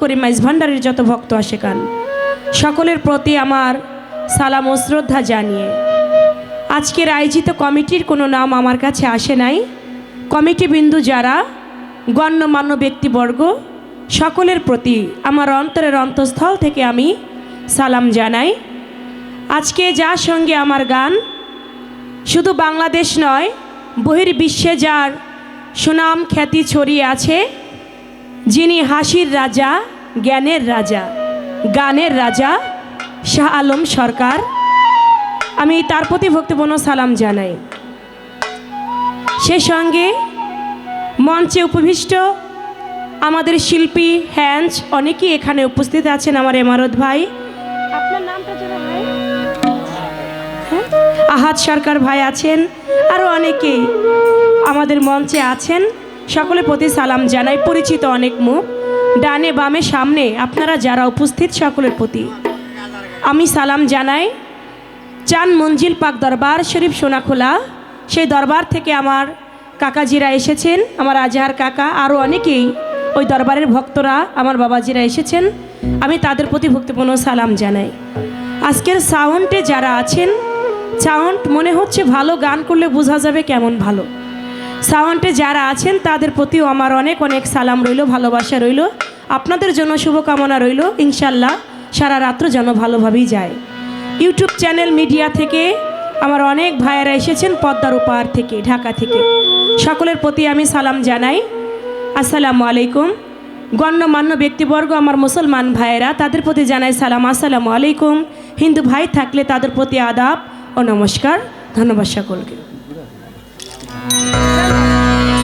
করি, মাইজ ভান্ডারের যত ভক্ত আসে কান সকলের প্রতি আমার সালাম ও শ্রদ্ধা জানিয়ে। আজকের আয়োজিত কমিটির কোনো নাম আমার কাছে আসে নাই। কমিটি বিন্দু যারা, গণ্যমান্য ব্যক্তিবর্গ, সকলের প্রতি আমার অন্তরের অন্তঃস্থল থেকে আমি সালাম জানাই। আজকে যার সঙ্গে আমার গান শুধু বাংলাদেশ নয়, বহির্বিশ্বে যার সুনাম খ্যাতি ছড়িয়ে আছে যিনি হাসির রাজা, জ্ঞানের রাজা, গানের রাজা, শাহ আলম সরকার। আমি তার প্রতি ভক্তিপূর্ণ সালাম জানাই। সে সঙ্গে মঞ্চে উপবিষ্ট আমাদের শিল্পী হ্যান্স অনেকেই এখানে উপস্থিত আছেন, আমার এমারত ভাই। আপনার নামটা হ্যাঁ? আহাদ সরকার ভাই আছেন আরও অনেকেই আমাদের মঞ্চে আছেন। সকলের প্রতি সালাম জানাই। পরিচিত অনেক মুখ। ডানে বামে সামনে আপনারা যারা উপস্থিত সকলের প্রতি। আমি সালাম জানাই চান মঞ্জিল পাক দরবার শরীফ সোনাখোলা। সেই দরবার থেকে আমার কাকাজিরা এসেছেন, আমার আজহার কাকা আরও অনেকেই ওই দরবারের ভক্তরা, আমার বাবাজিরা এসেছেন। আমি তাদের প্রতি ভক্তিপূর্ণ সালাম জানাই। আজকের সাউন্ডে যারা আছেন সাউন্ড মনে হচ্ছে ভালো, গান করলে বোঝা যাবে কেমন ভালো। সাউন্ডে যারা আছেন, তাদের প্রতিও আমার অনেক অনেক সালাম রইল, ভালোবাসা রইল। আপনাদের জন্য শুভকামনা রইল, ইনশাল্লাহ সারা রাত্র যেন ভালোভাবেই যায়। ইউটিউব চ্যানেল মিডিয়া থেকে আমার অনেক ভাইয়েরা এসেছেন পদ্মার উপহার থেকে, ঢাকা থেকে। সকলের প্রতি আমি সালাম জানাই। আসসালামু আলাইকুম। গণ্যমান্য ব্যক্তিবর্গ, আমার মুসলমান ভাইয়েরা, তাদের প্রতি জানাই সালাম। আসসালামু আলাইকুম। হিন্দু ভাই থাকলে তাদের প্রতি আদাব ও নমস্কার। ধন্যবাদ সকলকে। Tchau.